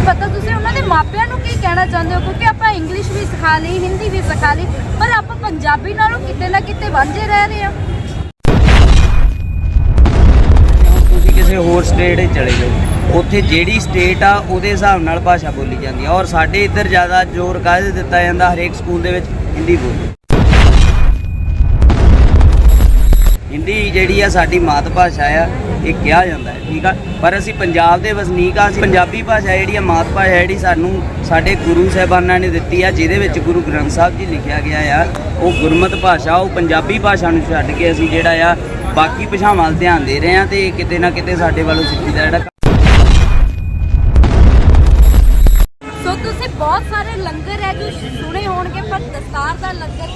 ਨਹੀਂ ਪਤਾ ਤੁਸੀਂ ਉਹਨਾਂ ਦੇ ਮਾਪਿਆਂ ਨੂੰ ਕੀ ਕਹਿਣਾ ਚਾਹੁੰਦੇ ਹੋ? ਕਿਉਂਕਿ ਆਪਾਂ ਇੰਗਲਿਸ਼ ਵੀ ਸਿਖਾ ਲਈ ਹਿੰਦੀ ਵੀ ਸਿਖਾ ਲਈ, ਪਰ ਆਪਾਂ ਪੰਜਾਬੀ ਨਾਲੋਂ ਕਿਤੇ ਨਾ ਕਿਤੇ ਵਾਂਝੇ ਰਹਿ ਰਹੇ ਹਾਂ। ਤੁਸੀਂ ਕਿਸੇ ਹੋਰ ਸਟੇਟ 'ਚ ਚਲੇ ਜਾਓ। ਉੱਥੇ ਜਿਹੜੀ ਸਟੇਟ ਆ, ਉਹਦੇ ਹਿਸਾਬ ਨਾਲ ਭਾਸ਼ਾ ਬੋਲੀ ਜਾਂਦੀ ਆ। ਔਰ ਸਾਡੇ ਇੱਧਰ ਜ਼ਿਆਦਾ ਜ਼ੋਰ ਕਾਹਦੇ ਦਿੱਤਾ ਜਾਂਦਾ? ਹਰੇਕ ਸਕੂਲ ਦੇ ਵਿੱਚ ਹਿੰਦੀ ਬੋਲੋ। ਹਿੰਦੀ ਜਿਹੜੀ ਆ, ਸਾਡੀ ਮਾਤ ਭਾਸ਼ਾ ਆ। ਇਹ ਕਿਹਾ ਜਾਂਦਾ ਹੈ, ਠੀਕ ਆ? ਪਰ ਅਸੀਂ ਪੰਜਾਬ ਦੇ ਵਸਨੀਕ ਆ, ਅਸੀਂ ਪੰਜਾਬੀ ਭਾਸ਼ਾ ਜਿਹੜੀ ਆ, ਮਾਤ ਭਾਸ਼ਾ ਜਿਹੜੀ ਸਾਨੂੰ ਸਾਡੇ ਗੁਰੂ ਸਾਹਿਬਾਨਾਂ ਨੇ ਦਿੱਤੀ ਆ, ਜਿਹਦੇ ਵਿੱਚ ਗੁਰੂ ਗ੍ਰੰਥ ਸਾਹਿਬ ਜੀ ਲਿਖਿਆ ਗਿਆ ਆ, ਉਹ ਗੁਰਮਤ ਭਾਸ਼ਾ, ਉਹ ਪੰਜਾਬੀ ਭਾਸ਼ਾ ਨੂੰ ਛੱਡ ਕੇ ਅਸੀਂ ਜਿਹੜਾ ਆ, ਬਾਕੀ ਭਾਸ਼ਾਵਾਂ ਵੱਲ ਧਿਆਨ ਦੇ ਰਹੇ ਆ ਤੇ ਕਿਤੇ ਨਾ ਕਿਤੇ ਸਾਡੇ ਵੱਲੋਂ ਸਿੱਖੀ ਦਾ ਜਿਹੜਾ ਸੋ ਤੁਸੀਂ ਬਹੁਤ ਸਾਰੇ ਲੰਗਰ ਹੈ ਜੋ ਸੁਣੇ ਹੋਣਗੇ, ਪਰ ਦਸਤਾਰ ਦਾ ਲੰਗਰ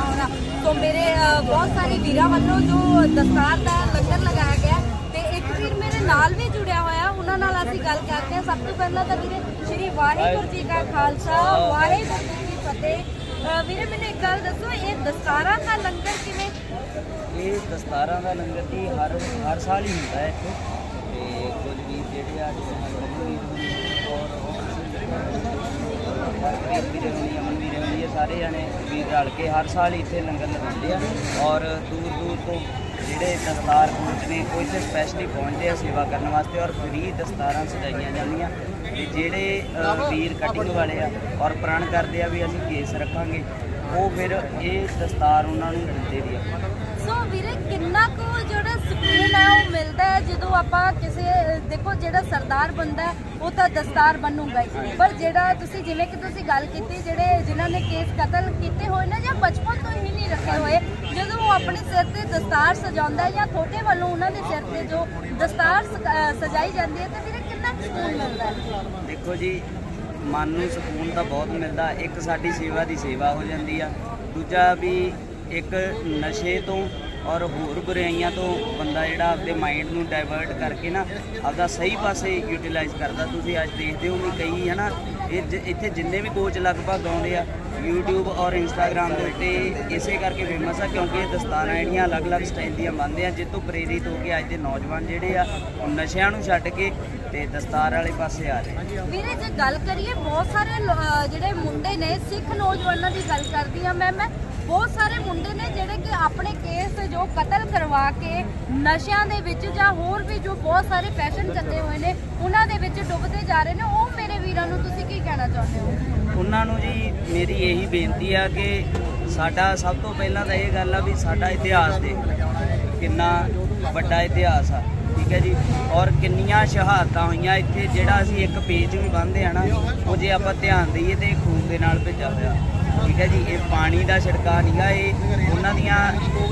ਨੇ ਹੋਣਾ ਸੋ ਮੇਰੇ ਬਹੁਤ ਸਾਰੇ ਵੀਰਾਂ ਵੱਲੋਂ ਜੋ ਦਸਤਾਰ ਦਾ ਲੰਗਰ ਲਗਾਇਆ ਗਿਆ ਤੇ ਇੱਕ ਵੀਰ ਮੇਰੇ ਨਾਲ ਵੀ ਜੁੜਿਆ ਹੋਇਆ ਉਹਨਾਂ ਨਾਲ ਅਸੀਂ ਗੱਲ ਕਰਦੇ ਹਾਂ। ਸਭ ਤੋਂ ਪਹਿਲਾਂ ਤਾਂ ਵੀਰੇ ਸ਼੍ਰੀ ਵਾਹਿਗੁਰੂ ਜੀ ਕਾ ਖਾਲਸਾ ਵਾਹਿਗੁਰੂ ਜੀ ਕੀ ਫਤਿਹ। ਅ, ਵੀਰੇ ਮੈਨੂੰ ਇੱਕ ਗੱਲ ਦੱਸੋ ਇਹ ਦਸਤਾਰਾਂ ਦਾ ਲੰਗਰ ਕਿਵੇਂ? ਇਹ ਦਸਤਾਰਾਂ ਦਾ ਲੰਗਰ ਜੀ ਹਰ ਹਰ ਸਾਲ ਹੀ ਹੁੰਦਾ ਹੈ ਇੱਥੇ। ਤੇ ਕੁਝ ਵੀਰ ਜਿਹੜੇ ਆ ਜਿਵੇਂ ਔਰ ਹਰਪ੍ਰੀਤ ਵੀਰ ਹੋਣੀ ਅਮਨ ਵੀਰ ਹੋਣੀ ਇਹ ਸਾਰੇ ਜਾਣੇ ਵੀਰ ਰਲ ਕੇ ਹਰ ਸਾਲ ਇੱਥੇ ਲੰਗਰ ਲਗਾਉਂਦੇ ਆ ਔਰ ਦੂਰ ਦੂਰ ਤੋਂ ਜਿਹੜੇ ਦਸਤਾਰ ਕੋਚ ਨੇ ਉਹ ਇੱਥੇ ਸਪੈਸ਼ਲੀ ਪਹੁੰਚਦੇ ਆ ਸੇਵਾ ਕਰਨ ਵਾਸਤੇ ਔਰ ਫ੍ਰੀ ਦਸਤਾਰਾਂ ਸਜਾਈਆਂ ਜਾਂਦੀਆਂ ਤੇ ਜਿਹੜੇ ਅ, ਵੀਰ ਕਟਿੰਗ ਵਾਲੇ ਆ ਔਰ ਪ੍ਰਣ ਕਰਦੇ ਆ ਵੀ ਅਸੀਂ ਕੇਸ ਰੱਖਾਂਗੇ ਉਹ ਫਿਰ ਇਹ ਦਸਤਾਰ ਉਹਨਾਂ ਨੂੰ ਦਿੰਦੇ ਵੀ ਆ ਸੋ ਵੀਰੇ ਕਿੰਨਾ ਕੁ ਜਿਹੜਾ ਸਕੂਨ ਹੈ ਉਹ ਮਿਲਦਾ ਹੈ ਜਦੋਂ ਆਪਾਂ ਕਿਸੇ ਦੇਖੋ ਜਿਹੜਾ ਸਰਦਾਰ ਬੰਦਾ ਹੈ ਉਹ ਤਾਂ ਦਸਤਾਰ ਬਣੂਗਾ ਹੀ ਪਰ ਜਿਹੜਾ ਤੁਸੀਂ ਜਿਵੇਂ ਕਿ ਤੁਸੀਂ ਗੱਲ ਕੀਤੀ, ਜਿਹੜੇ ਜਿਨ੍ਹਾਂ ਨੇ ਕੇਸ ਕਤਲ ਕੀਤੇ ਹੋਏ ਨੇ ਜਾਂ ਬਚਪਨ ਤੋਂ ਹੀ ਨਹੀਂ ਰੱਖੇ ਹੋਏ, ਜਦੋਂ ਉਹ ਆਪਣੇ ਸਿਰ ਤੇ ਦਸਤਾਰ ਸਜਾਉਂਦਾ ਹੈ ਜਾਂ ਤੁਹਾਡੇ ਵੱਲੋਂ ਉਹਨਾਂ ਦੇ ਸਿਰ ਤੇ ਜੋ ਦਸਤਾਰ ਸਜਾਈ ਜਾਂਦੀ ਹੈ, ਤਾਂ ਵੀਰੇ ਕਿੰਨਾ ਕੁ ਸਕੂਨ ਮਿਲਦਾ ਹੈ? ਦੇਖੋ ਜੀ, ਮਨ ਨੂੰ ਸਕੂਨ ਤਾਂ ਬਹੁਤ ਮਿਲਦਾ। ਇੱਕ ਸਾਡੀ ਸੇਵਾ ਦੀ ਸੇਵਾ ਹੋ ਜਾਂਦੀ ਆ। ਦੂਜਾ ਵੀ ਇੱਕ ਨਸ਼ੇ ਤੋਂ ਔਰ ਹੋਰ ਬੁਰਾਈਆਂ ਤੋਂ ਬੰਦਾ ਜਿਹੜਾ ਆਪਦੇ ਮਾਈਂਡ ਨੂੰ ਡਾਇਵਰਟ ਕਰਕੇ ਨਾ ਆਪਦਾ ਸਹੀ ਪਾਸੇ ਯੂਟਿਲਾਈਜ਼ ਕਰਦਾ। ਤੁਸੀਂ ਅੱਜ ਦੇਖਦੇ ਹੋ ਵੀ ਕਈ ਹੈ ਨਾ ਇੱਥੇ ਜਿੰਨੇ ਵੀ ਕੋਚ ਲਗਭਗ ਆਉਂਦੇ ਆ, YouTube ਔਰ Instagram ਦੇ ਉੱਤੇ ਇਸੇ ਕਰਕੇ ਫੇਮਸ ਆ, ਕਿਉਂਕਿ ਇਹ ਦਸਤਾਰਾਂ ਜਿਹੜੀਆਂ ਅਲੱਗ-ਅਲੱਗ ਸਟਾਈਲ ਦੀਆਂ ਬੰਨ੍ਹਦੇ ਆ ਜਿਸ ਪ੍ਰੇਰਿਤ ਹੋ ਕੇ ਅੱਜ ਦੇ ਨੌਜਵਾਨ ਜਿਹੜੇ ਆ, ਉਹ ਨਸ਼ਿਆਂ ਨੂੰ ਛੱਡ ਕੇ ਤੇ ਦਸਤਾਰ ਵਾਲੇ ਪਾਸੇ ਆ ਰਹੇ ਵੀਰੇ, ਜੇ ਗੱਲ ਕਰੀਏ, ਬਹੁਤ ਸਾਰੇ ਜਿਹੜੇ ਮੁੰਡੇ ਨੇ ਸਿੱਖ ਨੌਜਵਾਨਾਂ ਦੀ ਗੱਲ ਕਰਦੀ ਆ, ਮੈਂ ਮੈਂ ਬਹੁਤ ਸਾਰੇ ਮੁੰਡੇ ਨੇ ਜਿਹੜੇ ਕਿ ਆਪਣੇ ਕੇਸ ਜੋ ਕਤਲ ਕਰਵਾ ਕੇ ਨਸ਼ਿਆਂ ਦੇ ਵਿੱਚ ਜਾਂ ਹੋਰ ਵੀ ਜੋ ਬਹੁਤ ਸਾਰੇ ਫੈਸ਼ਨ ਚੱਲੇ ਹੋਏ ਨੇ, ਉਹਨਾਂ ਦੇ ਵਿੱਚ ਡੁੱਬਦੇ ਜਾ ਰਹੇ ਨੇ। ਉਹ ਮੇਰੇ ਵੀਰਾਂ ਨੂੰ ਤੁਸੀਂ ਕੀ ਕਹਿਣਾ ਚਾਹੁੰਦੇ ਹੋ? ਉਹਨਾਂ ਨੂੰ ਜੀ ਮੇਰੀ ਇਹੀ ਬੇਨਤੀ ਆ ਕਿ ਸਾਡਾ ਸਭ ਤੋਂ ਪਹਿਲਾਂ ਤਾਂ ਇਹ ਗੱਲ ਆ ਵੀ ਸਾਡਾ ਇਤਿਹਾਸ ਦੇ ਕਿੰਨਾ ਵੱਡਾ ਇਤਿਹਾਸ ਆ। ਠੀਕ ਹੈ ਜੀ। ਔਰ ਕਿੰਨੀਆਂ ਸ਼ਹਾਦਤਾਂ ਹੋਈਆਂ ਇੱਥੇ, ਜਿਹੜਾ ਅਸੀਂ ਇੱਕ ਪੇਜ ਵੀ ਬੰਨਦੇ ਆ ਨਾ, ਉਹ ਜੇ ਆਪਾਂ ਧਿਆਨ ਦਈਏ ਤੇ ਇਹ ਖੂਨ ਦੇ ਨਾਲ ਭਿੱਜਾ ਹੋਇਆ। ਠੀਕ ਹੈ ਜੀ, ਇਹ ਪਾਣੀ ਦਾ ਛਿੜਕਾ ਨਹੀਂਗਾ ਇਹ ਉਹਨਾਂ ਦੀਆਂ,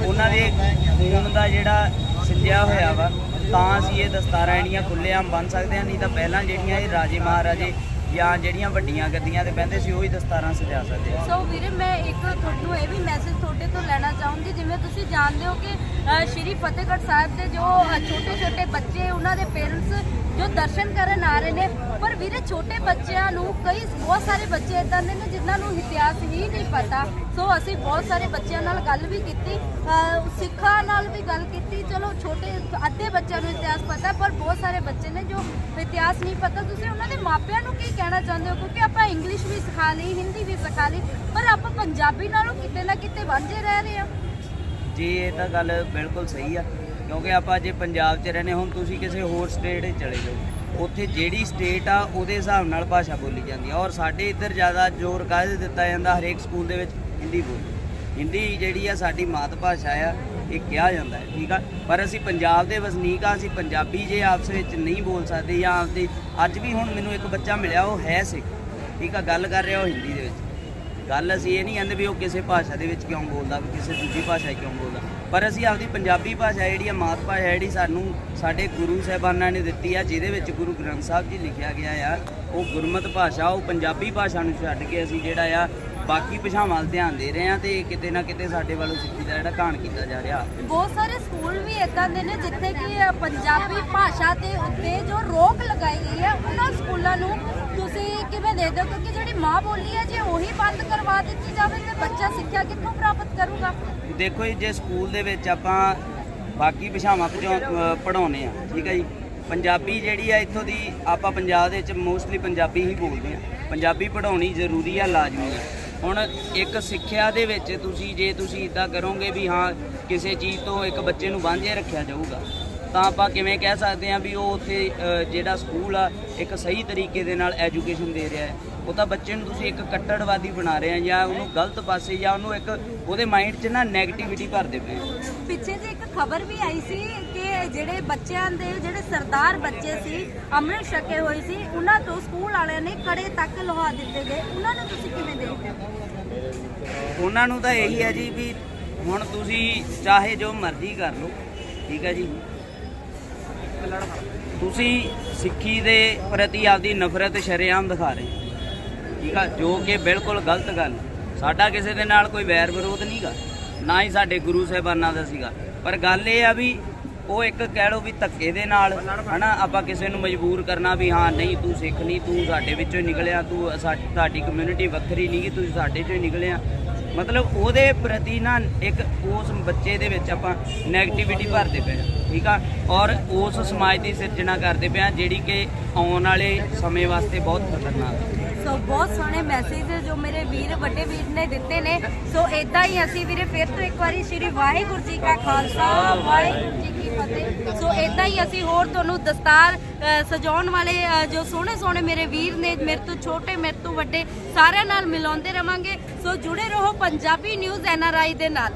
ਉਹਨਾਂ ਦੇ ਖੂਨ ਦਾ ਜਿਹੜਾ ਸਿੰਜਿਆ ਹੋਇਆ ਵਾ, ਤਾਂ ਅਸੀਂ ਇਹ ਦਸਤਾਰਾਂ ਜਿਹੜੀਆਂ ਖੁੱਲ੍ਹੇਆਮ ਬੰਨ ਸਕਦੇ ਹਾਂ, ਨਹੀਂ ਤਾਂ ਪਹਿਲਾਂ ਜਿਹੜੀਆਂ ਇਹ ਰਾਜੇ ਮਹਾਰਾਜੇ ਜਾਂ ਜਿਹੜੀਆਂ ਵੱਡੀਆਂ ਗੱਡੀਆਂ ਤੇ ਬਹਿੰਦੇ ਸੀ, ਉਹ ਉਹੀ ਦਸਤਾਰਾਂ ਸਜਾ ਸਕਦੇ ਆ। ਸੋ ਵੀਰੇ, ਮੈਂ ਇੱਕ ਤੁਹਾਨੂੰ ਇਹ ਵੀ ਮੈਸੇਜ ਤੁਹਾਡੇ ਤੋਂ ਲੈਣਾ ਚਾਹੂੰਗੀ, ਜਿਵੇਂ ਤੁਸੀਂ ਜਾਣਦੇ ਹੋ ਕਿ ਸ਼੍ਰੀ ਫਤਿਹਗੜ੍ਹ ਸਾਹਿਬ ਦੇ ਜੋ ਛੋਟੇ ਛੋਟੇ ਬੱਚੇ, ਉਹਨਾਂ ਦੇ ਪੇਰੈਂਟਸ ਜੋ ਦਰਸ਼ਨ ਕਰਨ ਆ ਰਹੇ ਨੇ, ਪਰ ਵੀਰੇ ਛੋਟੇ ਬੱਚਿਆਂ ਨੂੰ ਕਈ ਬਹੁਤ ਸਾਰੇ ਬੱਚੇ ਇਦਾਂ ਦੇ ਨੇ ਜਿਨ੍ਹਾਂ ਨੂੰ ਇਤਿਹਾਸ ਹੀ ਨਹੀਂ ਪਤਾ। ਸੋ ਅਸੀਂ ਬਹੁਤ ਸਾਰੇ ਬੱਚਿਆਂ ਨਾਲ ਗੱਲ ਵੀ ਕੀਤੀ ਸਿੱਖਾਂ ਨਾਲ ਵੀ ਗੱਲ ਕੀਤੀ। ਚਲੋ, ਛੋਟੇ ਅੱਧੇ ਬੱਚਿਆਂ ਨੂੰ ਇਤਿਹਾਸ ਪਤਾ, ਪਰ ਬਹੁਤ ਸਾਰੇ ਬੱਚੇ ਨੇ ਜੋ ਇਤਿਹਾਸ ਨਹੀਂ ਪਤਾ। ਤੁਸੀਂ ਉਹਨਾਂ ਦੇ ਮਾਪਿਆਂ ਨੂੰ ਕੀ ਕਹਿਣਾ ਚਾਹੁੰਦੇ ਹੋ? ਕਿਉਂਕਿ ਆਪਾਂ ਇੰਗਲਿਸ਼ ਵੀ ਸਿਖਾ ਲਈ ਹਿੰਦੀ ਵੀ ਸਿਖਾ ਲਈ, ਪਰ ਆਪਾਂ ਪੰਜਾਬੀ ਨਾਲੋਂ ਕਿਤੇ ਨਾ ਕਿਤੇ ਵਾਂਝੇ ਰਹਿ ਰਹੇ ਹਾਂ। ਜੀ, ਇਹ ਤਾਂ ਗੱਲ ਬਿਲਕੁਲ ਸਹੀ ਆ। ਕਿਉਂਕਿ ਆਪਾਂ ਜੇ ਪੰਜਾਬ 'ਚ ਰਹਿੰਦੇ, ਹੁਣ ਤੁਸੀਂ ਕਿਸੇ ਹੋਰ ਸਟੇਟ 'ਚ ਚਲੇ ਜਾਓ, ਉੱਥੇ ਜਿਹੜੀ ਸਟੇਟ ਆ, ਉਹਦੇ ਹਿਸਾਬ ਨਾਲ ਭਾਸ਼ਾ ਬੋਲੀ ਜਾਂਦੀ ਆ। ਔਰ ਸਾਡੇ ਇੱਧਰ ਜ਼ਿਆਦਾ ਜ਼ੋਰ ਕਾਹਦੇ ਦਿੱਤਾ ਜਾਂਦਾ, ਹਰੇਕ ਸਕੂਲ ਦੇ ਵਿੱਚ? ਹਿੰਦੀ ਬੋਲੋ। ਹਿੰਦੀ ਜਿਹੜੀ ਆ, ਸਾਡੀ ਮਾਤ ਭਾਸ਼ਾ ਆ, ਇਹ ਕਿਹਾ ਜਾਂਦਾ ਹੈ, ਠੀਕ ਆ? ਪਰ ਅਸੀਂ ਪੰਜਾਬ ਦੇ ਵਸਨੀਕ ਆ, ਅਸੀਂ ਪੰਜਾਬੀ ਜੇ ਆਪਸ ਵਿੱਚ ਨਹੀਂ ਬੋਲ ਸਕਦੇ ਜਾਂ ਆਪਦੇ ਅੱਜ ਵੀ ਹੁਣ ਮੈਨੂੰ ਇੱਕ ਬੱਚਾ ਮਿਲਿਆ, ਉਹ ਹੈ ਸਿੱਖ, ਠੀਕ ਆ? ਗੱਲ ਕਰ ਰਿਹਾ ਉਹ ਹਿੰਦੀ ਦੇ ਵਿੱਚ। ਗੱਲ ਅਸੀਂ ਇਹ ਨਹੀਂ ਕਹਿੰਦੇ ਵੀ ਉਹ ਕਿਸੇ ਭਾਸ਼ਾ ਦੇ ਵਿੱਚ ਕਿਉਂ ਬੋਲਦਾ, ਵੀ ਕਿਸੇ ਦੂਜੀ ਭਾਸ਼ਾ 'ਚ ਕਿਉਂ ਬੋਲਦਾ। ਪਰ ਅਸੀਂ ਆਪਦੀ ਪੰਜਾਬੀ ਭਾਸ਼ਾ ਜਿਹੜੀ ਆ, ਮਾਤ ਭਾਸ਼ਾ ਜਿਹੜੀ ਸਾਨੂੰ ਸਾਡੇ ਗੁਰੂ ਸਾਹਿਬਾਨਾਂ ਨੇ ਦਿੱਤੀ ਆ, ਜਿਹਦੇ ਵਿੱਚ ਗੁਰੂ ਗ੍ਰੰਥ ਸਾਹਿਬ ਜੀ ਲਿਖਿਆ ਗਿਆ ਆ, ਉਹ ਗੁਰਮਤ ਭਾਸ਼ਾ, ਉਹ ਪੰਜਾਬੀ ਭਾਸ਼ਾ ਨੂੰ ਛੱਡ ਕੇ ਅਸੀਂ ਜਿਹੜਾ ਆ, ਬਾਕੀ ਭਾਸ਼ਾਵਾਂ ਵੱਲ ਧਿਆਨ ਦੇ ਰਹੇ ਆ ਤੇ ਕਿਤੇ ਨਾ ਕਿਤੇ ਸਾਡੇ ਵੱਲੋਂ ਸਿੱਖੀ ਦਾ ਜਿਹੜਾ ਘਾਣ ਕੀਤਾ ਜਾ ਰਿਹਾ। ਬਹੁਤ ਸਾਰੇ ਸਕੂਲ ਵੀ ਇਦਾਂ ਦੇ ਨੇ ਜਿੱਥੇ ਕਿ ਪੰਜਾਬੀ ਭਾਸ਼ਾ ਦੇ ਉੱਤੇ ਜੋ ਰੋਕ ਲਗਾਈ ਗਈ ਹੈ ਸਕੂਲਾਂ ਨੂੰ, ਤੁਸੀਂ ਕਿਵੇਂ ਦੇਖਦੇ ਹੋ ਕਿਉਂਕਿ ਜਿਹੜੀ ਮਾਂ ਬੋਲੀ ਹੈ, ਜੇ ਉਹੀ ਬੰਦ ਕਰਵਾ ਦਿੱਤੀ ਜਾਵੇ, ਤੇ ਬੱਚਾ ਸਿੱਖਿਆ ਕਿੱਥੋਂ ਪ੍ਰਾਪਤ ਕਰੂਗਾ? ਦੇਖੋ ਜੀ, ਜੇ ਸਕੂਲ ਦੇ ਵਿੱਚ ਆਪਾਂ ਬਾਕੀ ਭਾਸ਼ਾਵਾਂ ਪੜਾਉਣੇ ਆ ਠੀਕ ਹੈ ਜੀ? ਪੰਜਾਬੀ ਜਿਹੜੀ ਆ, ਇੱਥੋਂ ਦੀ ਆਪਾਂ ਪੰਜਾਬ ਦੇ ਵਿੱਚ ਮੋਸਟਲੀ ਪੰਜਾਬੀ ਹੀ ਬੋਲਦੇ ਆ ਪੰਜਾਬੀ ਪੜ੍ਹਾਉਣੀ ਜ਼ਰੂਰੀ ਆ, ਲਾਜ਼ਮੀ ਆ। ਹੁਣ ਇੱਕ ਸਿੱਖਿਆ ਦੇ ਵਿੱਚ ਤੁਸੀਂ, ਜੇ ਤੁਸੀਂ ਇਦਾਂ ਕਰੋਗੇ ਵੀ ਹਾਂ, ਕਿਸੇ ਚੀਜ਼ ਤੋਂ ਇੱਕ ਬੱਚੇ ਨੂੰ ਵਾਂਝੇ ਰੱਖਿਆ ਜਾਊਗਾ ਤਾਂ ਆਪਾਂ ਕਿਵੇਂ ਕਹਿ ਸਕਦੇ ਹਾਂ ਵੀ ਉਹ ਉੱਥੇ ਜਿਹੜਾ ਸਕੂਲ ਆ ਇੱਕ ਸਹੀ ਤਰੀਕੇ ਦੇ ਨਾਲ ਐਜੂਕੇਸ਼ਨ ਦੇ ਰਿਹਾ ਹੈ। ਉਹ ਤਾਂ ਬੱਚੇ ਨੂੰ ਤੁਸੀਂ ਇੱਕ ਕੱਟੜਵਾਦੀ ਬਣਾ ਰਹੇ ਆ ਜਾਂ ਉਹਨੂੰ ਗਲਤ ਪਾਸੇ ਜਾਂ ਉਹਨੂੰ ਇੱਕ ਉਹਦੇ ਮਾਈਂਡ 'ਚ ਨਾ 네ਗੇਟਿਵਿਟੀ ਭਰਦੇ ਪਏ। ਪਿੱਛੇ ਜੇ ਇੱਕ ਖਬਰ ਵੀ ਆਈ ਸੀ ਕਿ ਜਿਹੜੇ ਬੱਚਿਆਂ ਦੇ ਜਿਹੜੇ ਸਰਦਾਰ ਬੱਚੇ ਸੀ ਅੰਮ੍ਰਿਤ ਛਕੇ ਹੋਏ ਸੀ ਉਹਨਾਂ ਤੋਂ ਸਕੂਲ ਵਾਲਿਆਂ ਨੇ ਕੜੇ ਤੱਕ ਲਵਾ ਦਿੱਤੇ ਗਏ। ਉਹਨਾਂ ਨੂੰ ਤੁਸੀਂ ਕਿਵੇਂ ਦੇਖਦੇ ਹੋ? ਉਹਨਾਂ ਨੂੰ ਤਾਂ ਇਹੀ ਹੈ ਜੀ ਵੀ ਹੁਣ ਤੁਸੀਂ ਚਾਹੇ ਜੋ ਮਰਜ਼ੀ ਕਰ ਲਓ ਠੀਕ ਹੈ ਜੀ। ਤੁਸੀਂ ਸਿੱਖੀ ਦੇ ਪ੍ਰਤੀ ਆਪਦੀ ਨਫ਼ਰਤ ਸ਼ਰੇਆਮ ਦਿਖਾ ਰਹੇ ਠੀਕ ਆ? ਜੋ ਕਿ ਬਿਲਕੁਲ ਗਲਤ ਗੱਲ। ਸਾਡਾ ਕਿਸੇ ਦੇ ਨਾਲ ਕੋਈ ਵੈਰ ਵਿਰੋਧ ਨਹੀਂਗਾ ਨਾ ਹੀ ਸਾਡੇ ਗੁਰੂ ਸਾਹਿਬਾਨਾਂ ਦਾ ਸੀਗਾ। ਪਰ ਗੱਲ ਇਹ ਆ ਵੀ ਉਹ ਇੱਕ ਕਹਿ ਲਓ ਵੀ ਧੱਕੇ ਦੇ ਨਾਲ ਹਨਾ ਆਪਾਂ ਕਿਸੇ ਨੂੰ ਮਜਬੂਰ ਕਰਨਾ ਵੀ ਹਾਂ ਨਹੀਂ ਤੂੰ ਸਿੱਖ ਨਹੀਂ ਤੂੰ ਸਾਡੇ ਵਿੱਚੋਂ ਨਿਕਲਿਆ ਤੂੰ ਸਾ- ਤੁਹਾਡੀ ਕਮਿਊਨਿਟੀ ਵੱਖਰੀ ਨਹੀਂ ਕਿ ਤੂੰ ਸਾਡੇ ਚੋਂ ਹੀ ਨਿਕਲਿਆ ਮਤਲਬ ਉਹਦੇ ਪ੍ਰਤੀ ਨਾ ਇੱਕ ਉਸ ਬੱਚੇ ਦੇ ਵਿੱਚ ਆਪਾਂ 네ਗੇਟਿਵਿਟੀ ਭਰਦੇ ਪਏ ਹਾਂ, ਠੀਕ ਆ? ਔਰ ਉਸ ਸਮਾਜ ਦੀ ਸਿਰਜਣਾ ਕਰਦੇ ਪਏ ਜਿਹੜੀ ਕਿ ਆਉਣ ਵਾਲੇ ਸਮੇਂ ਵਾਸਤੇ ਬਹੁਤ ਖਤਰਨਾਕ ਹੈ ਸੋ ਬਹੁਤ ਸੋਹਣੇ ਮੈਸੇਜ ਜੋ ਮੇਰੇ ਵੀਰ, ਵੱਡੇ ਵੀਰ ਨੇ ਦਿੱਤੇ ਨੇ। ਸੋ ਇਦਾਂ ਹੀ ਅਸੀਂ ਵੀਰੇ ਫਿਰ ਤੋਂ ਇੱਕ ਵਾਰੀ ਸ਼੍ਰੀ ਵਾਹਿਗੁਰੂ ਜੀ ਕਾ ਖਾਲਸਾ, ਵਾਹਿਗੁਰੂ ਜੀ ਕੀ ਫਤਿਹ। ਸੋ ਇਦਾਂ ਹੀ ਅਸੀਂ ਹੋਰ ਤੁਹਾਨੂੰ ਦਸਤਾਰ ਸਜਾਉਣ ਵਾਲੇ ਜੋ ਸੋਹਣੇ ਸੋਹਣੇ ਮੇਰੇ ਵੀਰ ਨੇ, ਮੇਰੇ ਤੋਂ ਛੋਟੇ, ਮੇਰੇ ਤੋਂ ਵੱਡੇ, ਸਾਰਿਆਂ ਨਾਲ ਮਿਲਾਉਂਦੇ ਰਵਾਂਗੇ। ਸੋ ਜੁੜੇ ਰਹੋ ਪੰਜਾਬੀ ਨਿਊਜ਼ ਐਨਆਰਆਈ ਦੇ ਨਾਲ।